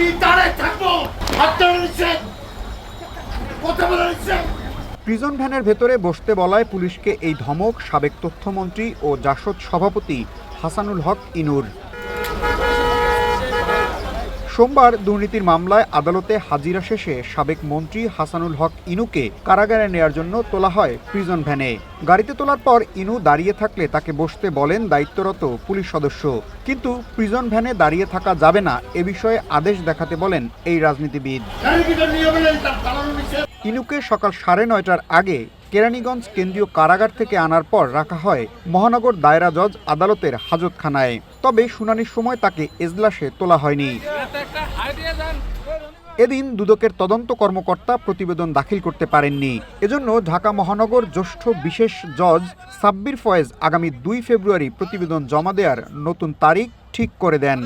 আমি থাকব। প্রিজন ভ্যানের ভেতরে বসতে বলায় পুলিশকে এই ধমক, সাবেক তথ্যমন্ত্রী ও জাসদ সভাপতি হাসানুল হক ইনুর। সোমবার দুর্নীতির মামলায় আদালতে হাজিরা শেষে সাবেক মন্ত্রী হাসানুল হক ইনুকে কারাগারে নেয়ার জন্য তোলা হয় প্রিজন ভ্যানে। গাড়িতে তোলার পর ইনু দাঁড়িয়ে থাকলে তাকে বসতে বলেন দায়িত্বরত পুলিশ সদস্য। কিন্তু প্রিজন ভ্যানে দাঁড়িয়ে থাকা যাবে না, এ বিষয়ে আদেশ দেখাতে বলেন এই রাজনীতিবিদ। ইনুকে সকাল সাড়ে নয়টার আগে কেরানীগঞ্জ কেন্দ্রীয় কারাগার থেকে আনার পর রাখা হয় মহানগর দায়রা জজ আদালতের হাজতখানায়। তবে শুনানির সময় তাকে এজলাসে তোলা হয়নি। এদিন দুদকের তদন্ত কর্মকর্তা প্রতিবেদন দাখিল করতে পারেননি। এজন্য ঢাকা মহানগর জ্যেষ্ঠ বিশেষ জজ সাব্বির ফয়েজ আগামী দুই ফেব্রুয়ারি প্রতিবেদন জমা দেওয়ার নতুন তারিখ ঠিক করে দেন।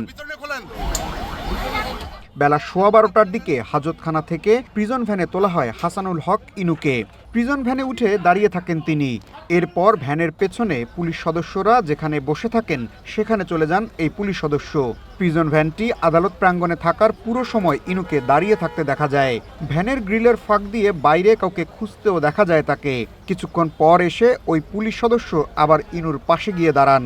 বেলা সোয়া বারোটার দিকে হাজতখানা থেকে প্রিজন ভ্যানে তোলা হয় হাসানুল হক ইনুকে। প্রিজন ভ্যানে উঠে দাঁড়িয়ে থাকেন তিনি। এরপর ভ্যানের পেছনে পুলিশ সদস্যরা যেখানে বসে থাকেন, সেখানে চলে যান এই পুলিশ সদস্য। প্রিজন ভ্যানটি আদালত প্রাঙ্গণে থাকার পুরো সময় ইনুকে দাঁড়িয়ে থাকতে দেখা যায়। ভ্যানের গ্রিলের ফাঁক দিয়ে বাইরে কাউকে খুঁজতেও দেখা যায় তাকে। কিছুক্ষণ পর এসে ওই পুলিশ সদস্য আবার ইনুর পাশে গিয়ে দাঁড়ান।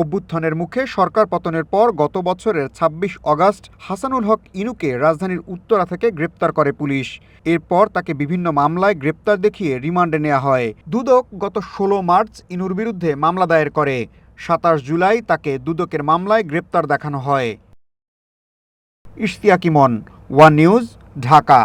অভ্যুত্থানের মুখে সরকার পতনের পর গত বছরের ২৬ অগাস্ট হাসানুল হক ইনুকে রাজধানীর উত্তরা থেকে গ্রেপ্তার করে পুলিশ। এরপর তাকে বিভিন্ন মামলায় গ্রেপ্তার দেখিয়ে রিমান্ডে নেওয়া হয়। দুদক গত ১৬ মার্চ ইনুর বিরুদ্ধে মামলা দায়ের করে। সাতাশ জুলাই তাকে দুদকের মামলায় গ্রেপ্তার দেখানো হয়। ইশতিয়াকিমন ওয়ান নিউজ, ঢাকা।